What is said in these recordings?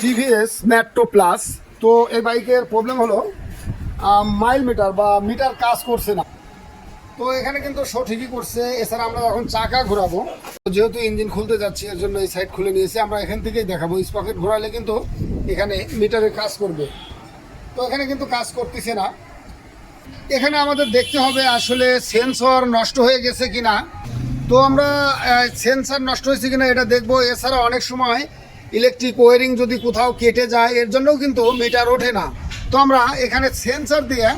TVS Metro plus তো এই বাইকের প্রবলেম হলো মাইল মিটার বা মিটার কাজ করছে না। তো এখানে কিন্তু শো ঠিকই করছে। এছাড়া আমরা যখন চাকা ঘোরাবো। যেহেতু ইঞ্জিন খুলতে যাচ্ছি, এর জন্য এই সাইড খুলে নিয়েছি। আমরা এখান থেকেই দেখাবো। স্পকেট ঘোরালে কিন্তু এখানে মিটারে কাজ করবে। তো এখানে কিন্তু কাজ করতেছে না। এখানে আমাদের দেখতে হবে আসলে সেন্সর নষ্ট হয়ে গেছে কিনা। তো আমরা সেন্সর নষ্ট হয়েছে কিনা এটা দেখব। এছাড়া অনেক সময় ইলেকট্রিক ওয়ারিং যদি কোথাও কেটে যায়, এর জন্যও কিন্তু মিটার ওঠে না। তো আমরা এখানে সেন্সর দিয়ে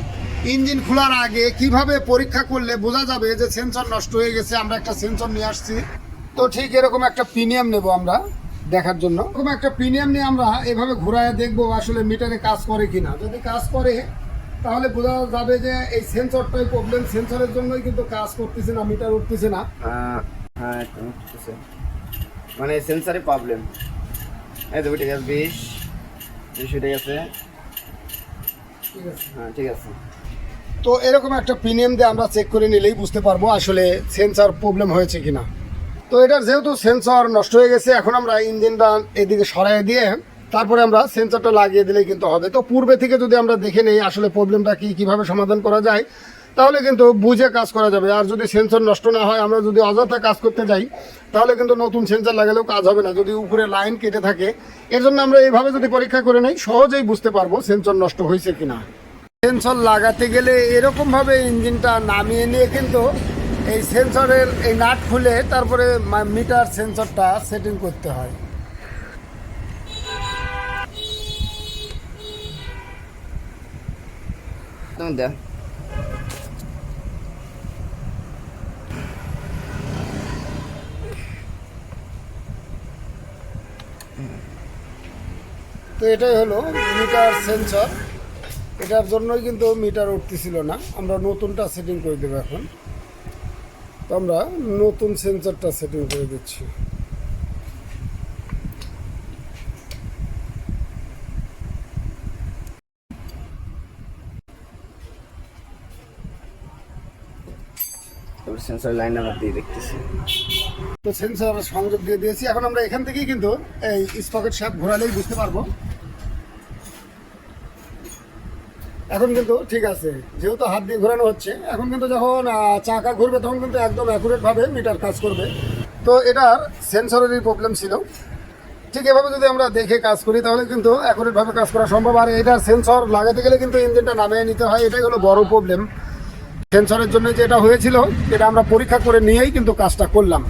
ইঞ্জিন খোলার আগে কীভাবে পরীক্ষা করলে বোঝা যাবে যে সেন্সর নষ্ট হয়ে গেছে, আমরা একটা সেন্সর নিয়ে আসছি। তো ঠিক এরকম একটা প্রিমিয়াম নেব আমরা দেখার জন্য। এরকম একটা প্রিমিয়াম নিয়ে আমরা এভাবে ঘোরায় দেখব আসলে মিটারে কাজ করে কিনা। যদি কাজ করে, তাহলে বোঝা যাবে যে এই সেন্সরটাই প্রবলেম সেন্সরের জন্যই কিন্তু কাজ করতেছে না, মিটার উঠতেছে না। হ্যাঁ উঠতেছে। মানে সেন্সারে প্রবলেম এই তো ঠিক আছে বিশ। বিশ ঠিক আছে। হ্যাঁ ঠিক আছে। তো এরকম একটা প্রিমিয়াম দিয়ে আমরা চেক করে নিলেই বুঝতে পারব আসলে সেন্সর প্রবলেম হয়েছে কিনা। তো এটার যেহেতু সেন্সর নষ্ট হয়ে গেছে এখন আমরা ইঞ্জিনটা এদিকে সরাই দিয়ে তারপরে আমরা সেন্সরটা লাগিয়ে দিলেই কিন্তু হবে। তো পূর্বে থেকে যদি আমরা দেখে নেই আসলে প্রবলেমটা কি কীভাবে সমাধান করা যায় তাহলে কিন্তু বুঝে কাজ করা যাবে। আর যদি সেন্সর নষ্ট না হয়, আমরা যদি অযথা কাজ করতে যাই, তাহলে কিন্তু নতুন সেন্সর লাগালেও কাজ হবে না। যদি উপরে লাইন কেটে থাকে, এর জন্য আমরা এইভাবে যদি পরীক্ষা করে নেই, সহজেই বুঝতে পারব সেন্সর নষ্ট হয়েছে কিনা। সেন্সর লাগাতে গেলে এরকমভাবে ইঞ্জিনটা নামিয়ে নিয়ে কিন্তু এই সেন্সরের এই নাট খুলে তারপরে মিটার সেন্সরটা সেটিং করতে হয়। দেখ। তো এটাই হলো মিটার সেন্সর। এটার জন্যই কিন্তু মিটার উঠতেছিল না। আমরা নতুনটা সেটিং করে দেবো এখন। তো আমরা নতুন সেন্সরটা সেটিং করে দিচ্ছি। তারপর সেন্সার লাইন নাম্বার দিয়ে দেখতেছি। তো সেন্সর সংযোগ দিয়ে দিয়েছি। এখন আমরা এখান থেকেই কিন্তু এই স্পকেট শ্যাপ ঘোরালেই বুঝতে পারব। এখন কিন্তু ঠিক আছে, যেহেতু হাত দিয়ে ঘোরানো হচ্ছে, এখন কিন্তু যখন চাকা ঘুরবে তখন কিন্তু একদম অ্যাকুরেট ভাবে মিটার কাজ করবে। তো এটার সেন্সরেরই প্রবলেম ছিল। ঠিক এভাবে যদি আমরা দেখে কাজ করি, তাহলে কিন্তু অ্যাকুরেট ভাবে কাজ করা সম্ভব। আর এটার সেন্সর লাগাতে গেলে কিন্তু ইঞ্জিনটা নামিয়ে নিতে হয়। এটাই হলো বড় প্রবলেম সেন্সরের জন্য যেটা হয়েছিল এটা আমরা পরীক্ষা করে নিয়েই কিন্তু কাজটা করলাম।